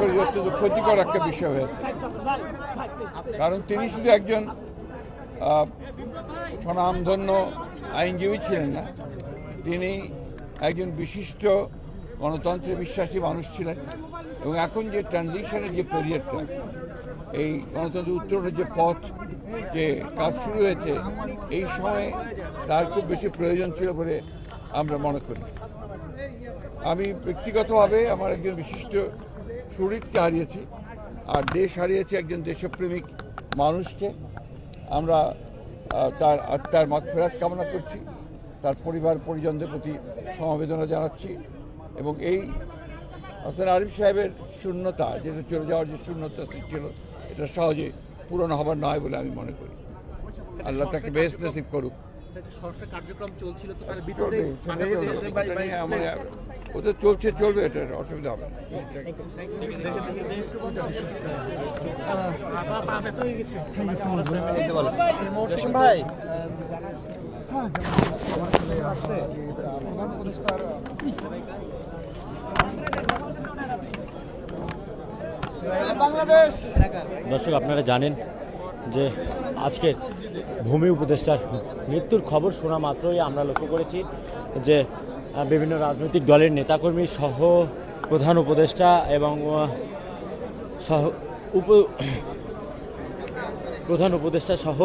করি অত্যন্ত ক্ষতিকর একটা বিষয় হয়েছে। কারণ তিনি শুধু একজন স্বনামধন্য আইনজীবী ছিলেন না, তিনি একজন বিশিষ্ট গণতন্ত্রে বিশ্বাসী মানুষ ছিলেন এবং এখন যে ট্রানজিশনের যে পিরিয়ডটা এই গণতন্ত্র উত্তরের যে পথ যে কাজ শুরু হয়েছে, এই সময়ে তার খুব বেশি প্রয়োজন ছিল বলে আমরা মনে করি। আমি ব্যক্তিগতভাবে আমার একজন বিশিষ্ট সুরিতকে হারিয়েছি, আর দেশ হারিয়েছে একজন দেশপ্রেমিক মানুষকে। আমরা তার আত্মার মাঠ ফেরাত কামনা করছি, তার পরিবার পরিজনদের প্রতি সমবেদনা জানাচ্ছি, এবং এই হাসান আরিফ সাহেবের শূন্যতা, যেটা চলে যাওয়ার যে শূন্যতা সৃষ্টি হলো, এটা সহজে পূরণ হবার নয় বলে আমি মনে করি। আল্লাহ তাকে বেশ নসিব করুক। সংস্কার কার্যক্রম চলছিল তো তার চলবে ভিতরে সেটা নিয়ে আমার ও তো চলছে চলবে এটা অসুবিধা হবে ভাই দর্শক আপনারা জানেন যে আজকের ভূমি উপদেষ্টার মৃত্যুর খবর শোনা মাত্রই আমরা লক্ষ্য করেছি যে বিভিন্ন রাজনৈতিক দলের নেতাকর্মী, সহ প্রধান উপদেষ্টা এবং সহ উপ, প্রধান উপদেষ্টা সহ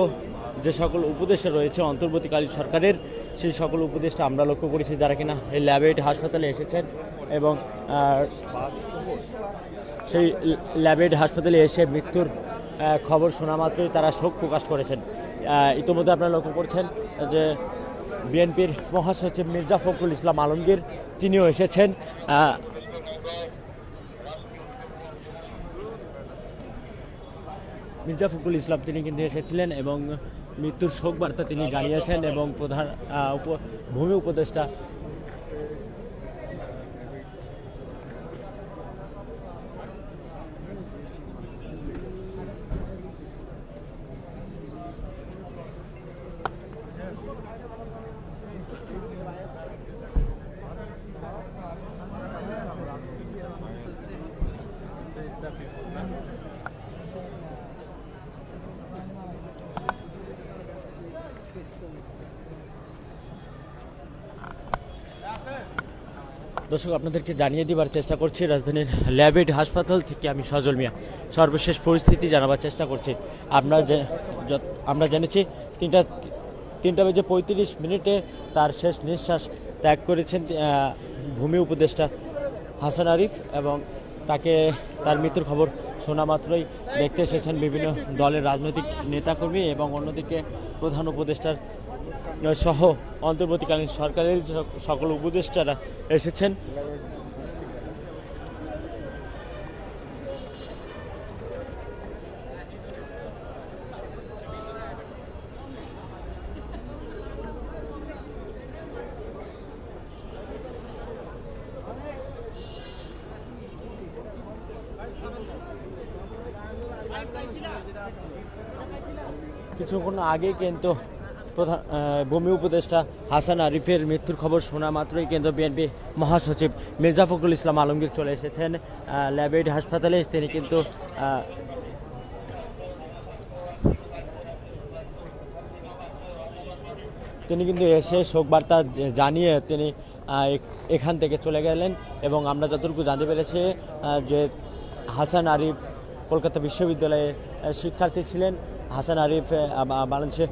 যে সকল উপদেষ্টা রয়েছে অন্তর্বর্তীকালীন সরকারের, সেই সকল উপদেষ্টা আমরা লক্ষ্য করেছি যারা কিনা এই ল্যাবেট হাসপাতালে এসেছেন এবং সেই ল্যাবেড হাসপাতালে এসে মৃত্যুর খবর শোনা মাত্রই তারা শোক প্রকাশ করেছেন। ইতিমধ্যে আপনারা লক্ষ্য করছেন যে বিএনপির মহাসচিব মির্জা ফখরুল ইসলাম আলমগীর তিনিও এসেছেন। মির্জা ফখরুল ইসলাম তিনি কিন্তু এসেছিলেন এবং মৃত্যুর শোক বার্তা তিনি জানিয়েছেন এবং প্রধান ভূমি উপদেষ্টা দর্শক, আপনাদেরকে জানিয়ে দেওয়ার চেষ্টা করছি, রাজধানীর ল্যাবেড হাসপাতাল থেকে আমি সজল মিয়া। সর্বশেষ পরিস্থিতি জানাবার চেষ্টা করছি। আমরা আমরা জেনেছি, তিনটা তিনটা বেজে পঁয়ত্রিশ মিনিটে তার শেষ নিঃশ্বাস ত্যাগ করেছেন ভূমি উপদেষ্টা হাসান আরিফ এবং তাকে তার মৃত্যুর খবর শোনা মাত্রই দেখতে এসেছেন বিভিন্ন দলের রাজনৈতিক নেতাকর্মী এবং অন্যদিকে প্রধান উপদেষ্টার সহ অন্তর্বর্তীকালীন সরকারের সকল উপদেষ্টারা এসেছেন। কিছুক্ষণ আগে কিন্তু প্রধান ভূমি উপদেষ্টা হাসান আরিফের মৃত্যুর খবর শোনা মাত্রই কিন্তু বিএনপি মহাসচিব মির্জা ফখরুল ইসলাম আলমগীর চলে এসেছেন। ল্যাবেড হাসপাতালে তিনি কিন্তু তিনি কিন্তু এসে শোক বার্তা জানিয়ে তিনি এখান থেকে চলে গেলেন এবং আমরা যতটুকু জানতে পেরেছি যে হাসান আরিফ কলকাতা বিশ্ববিদ্যালয়ে শিক্ষার্থী ছিলেন। হাসান আরিফ বাংলাদেশে